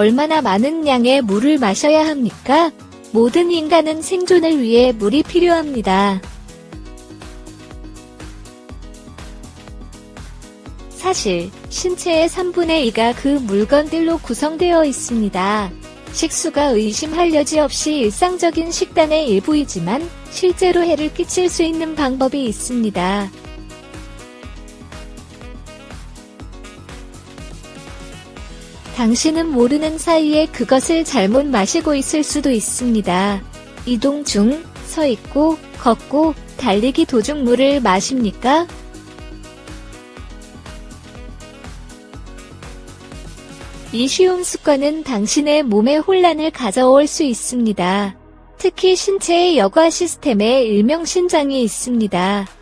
얼마나 많은 양의 물을 마셔야 합니까? 모든 인간은 생존을 위해 물이 필요합니다. 사실 신체의 3분의 2가 그 물건들로 구성되어 있습니다. 식수가 의심할 여지 없이 일상적인 식단의 일부이지만 실제로 해를 끼칠 수 있는 방법이 있습니다. 당신은 모르는 사이에 그것을 잘못 마시고 있을 수도 있습니다. 이동 중, 서 있고, 걷고, 달리기 도중 물을 마십니까? 이 쉬운 습관은 당신의 몸에 혼란을 가져올 수 있습니다. 특히 신체의 여과 시스템에 일명 신장이 있습니다.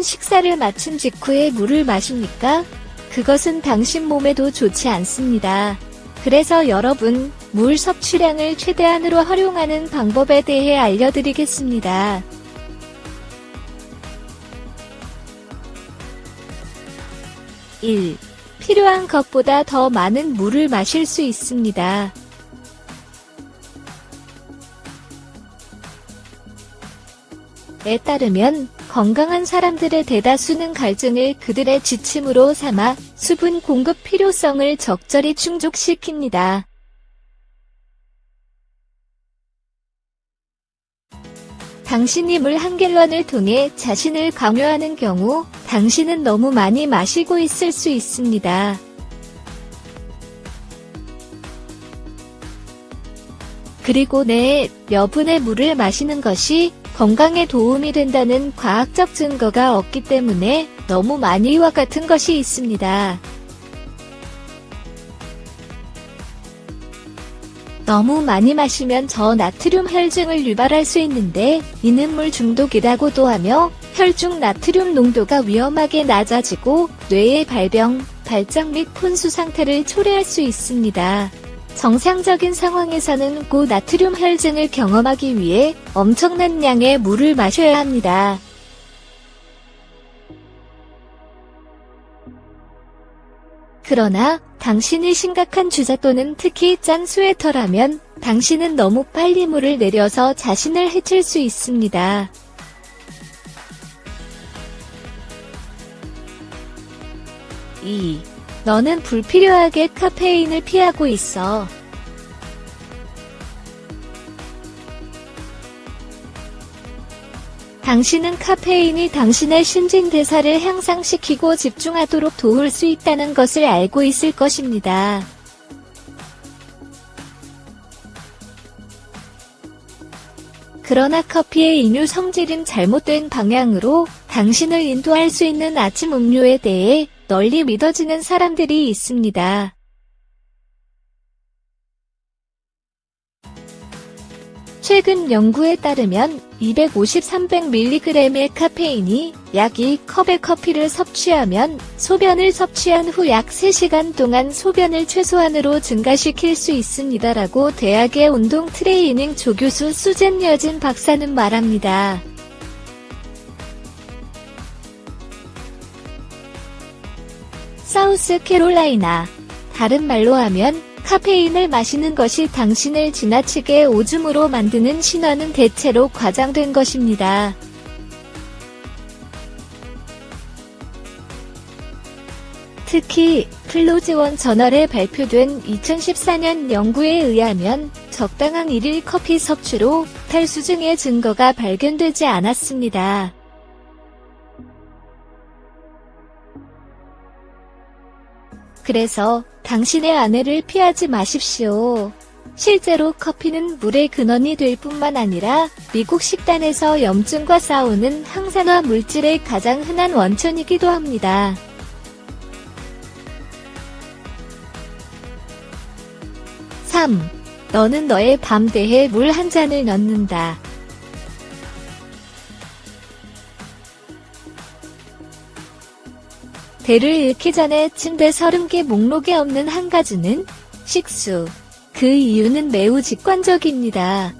큰 식사를 마친 직후에 물을 마십니까? 그것은 당신 몸에도 좋지 않습니다. 그래서 여러분, 물 섭취량을 최대한으로 활용하는 방법에 대해 알려드리겠습니다. 1. 필요한 것보다 더 많은 물을 마실 수 있습니다. 에 따르면 건강한 사람들의 대다수는 갈증을 그들의 지침으로 삼아 수분 공급 필요성을 적절히 충족시킵니다. 당신이 물 한 갤런을 통해 자신을 강요하는 경우 당신은 너무 많이 마시고 있을 수 있습니다. 그리고 내에 몇 분의 물을 마시는 것이 건강에 도움이 된다는 과학적 증거가 없기 때문에 너무 많이 와 같은 것이 있습니다. 너무 많이 마시면 저 나트륨 혈증을 유발할 수 있는데 이는 물 중독이라고도 하며 혈중 나트륨 농도가 위험하게 낮아지고 뇌의 발병, 발작 및 혼수 상태를 초래할 수 있습니다. 정상적인 상황에서는 고나트륨 혈증을 경험하기 위해 엄청난 양의 물을 마셔야 합니다. 그러나 당신이 심각한 주사 또는 특히 짠 스웨터라면 당신은 너무 빨리 물을 내려서 자신을 해칠 수 있습니다. 이 너는 불필요하게 카페인을 피하고 있어. 당신은 카페인이 당신의 신진대사를 향상시키고 집중하도록 도울 수 있다는 것을 알고 있을 것입니다. 그러나 커피의 인유 성질은 잘못된 방향으로 당신을 인도할 수 있는 아침 음료에 대해 널리 믿어지는 사람들이 있습니다. 최근 연구에 따르면 250-300mg의 카페인이 약 2컵의 커피를 섭취하면 소변을 섭취한 후 약 3시간 동안 소변을 최소한으로 증가시킬 수 있습니다라고 대학의 운동 트레이닝 조교수 수젠 여진 박사는 말합니다. 사우스 캐롤라이나. 다른 말로 하면 카페인을 마시는 것이 당신을 지나치게 오줌으로 만드는 신화는 대체로 과장된 것입니다. 특히 플로즈원 저널에 발표된 2014년 연구에 의하면 적당한 1일 커피 섭취로 탈수증의 증거가 발견되지 않았습니다. 그래서 당신의 아내를 피하지 마십시오. 실제로 커피는 물의 근원이 될 뿐만 아니라 미국 식단에서 염증과 싸우는 항산화 물질의 가장 흔한 원천이기도 합니다. (3) 너는 너의 밤대에 물 한 잔을 넣는다. 대를 잃기 전에 침대 서른개 목록에 없는 한 가지는 식수. 그 이유는 매우 직관적입니다.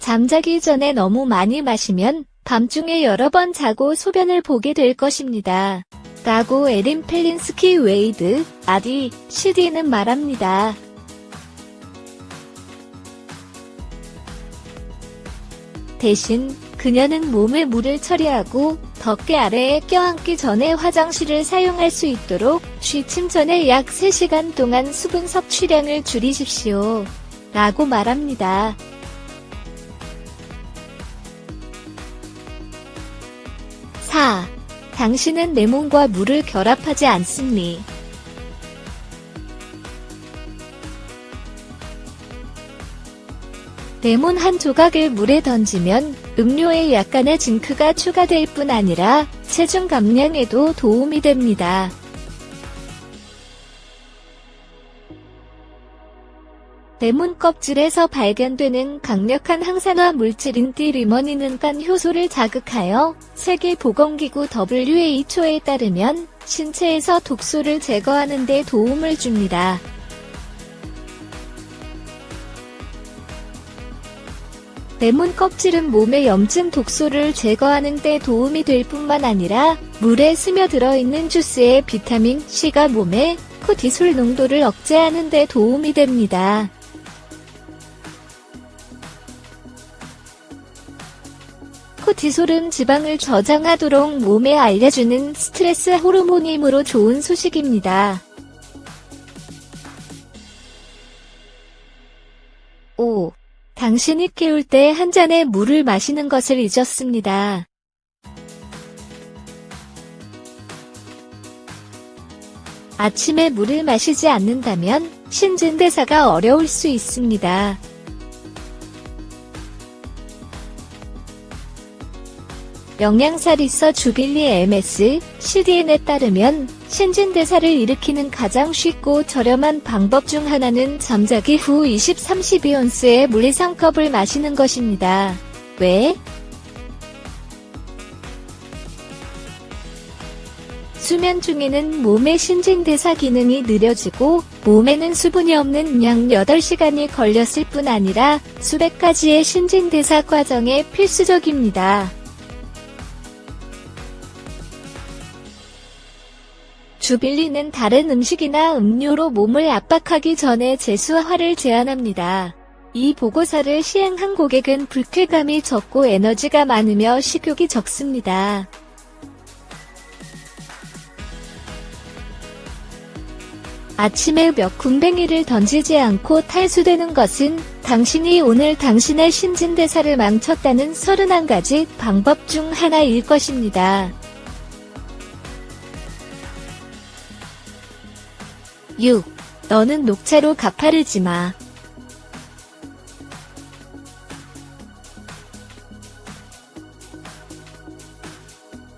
잠자기 전에 너무 많이 마시면 밤중에 여러 번 자고 소변을 보게 될 것입니다. 라고 에린 펠린스키 웨이드, 아디, CD는 말합니다. 대신 그녀는 몸에 물을 처리하고 덮개 아래에 껴안기 전에 화장실을 사용할 수 있도록 취침 전에 약 3시간 동안 수분 섭취량을 줄이십시오. 라고 말합니다. 사. 당신은 내 몸과 물을 결합하지 않습니. 레몬 한 조각을 물에 던지면 음료에 약간의 징크가 추가될 뿐 아니라 체중 감량에도 도움이 됩니다. 레몬 껍질에서 발견되는 강력한 항산화 물질인 디리머닌은 간 효소를 자극하여 세계보건기구 WHO에 따르면 신체에서 독소를 제거하는 데 도움을 줍니다. 레몬 껍질은 몸의 염증 독소를 제거하는 데 도움이 될 뿐만 아니라 물에 스며들어 있는 주스의 비타민 C가 몸의 코티솔 농도를 억제하는 데 도움이 됩니다. 코티솔은 지방을 저장하도록 몸에 알려주는 스트레스 호르몬이므로 좋은 소식입니다. 5. 당신이 깨울 때 한 잔의 물을 마시는 것을 잊었습니다. 아침에 물을 마시지 않는다면 신진대사가 어려울 수 있습니다. 영양사 리서 주빌리 MS, CDN에 따르면 신진대사를 일으키는 가장 쉽고 저렴한 방법 중 하나는 잠자기 후 20, 32온스의 물 이상 컵을 마시는 것입니다. 왜? 수면 중에는 몸의 신진대사 기능이 느려지고 몸에는 수분이 없는 약 8시간이 걸렸을 뿐 아니라 수백 가지의 신진대사 과정에 필수적입니다. 주빌리는 다른 음식이나 음료로 몸을 압박하기 전에 재수화를 제안합니다. 이 보고서를 시행한 고객은 불쾌감이 적고 에너지가 많으며 식욕이 적습니다. 아침에 몇 군뱅이를 던지지 않고 탈수되는 것은 당신이 오늘 당신의 신진대사를 망쳤다는 31가지 방법 중 하나일 것입니다. 6. 너는 녹차로 가파르지 마.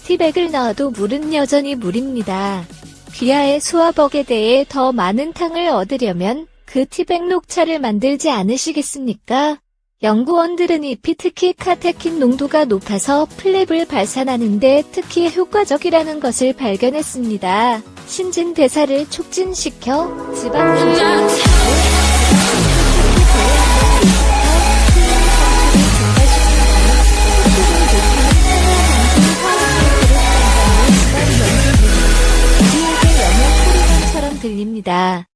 티백을 넣어도 물은 여전히 물입니다. 귀하의 수화벅에 대해 더 많은 탕을 얻으려면 그 티백 녹차를 만들지 않으시겠습니까? 연구원들은 잎이 특히 카테킨 농도가 높아서 플랩을 발산하는데 특히 효과적이라는 것을 발견했습니다. 신진 대사를 촉진시켜 지방 들립니다.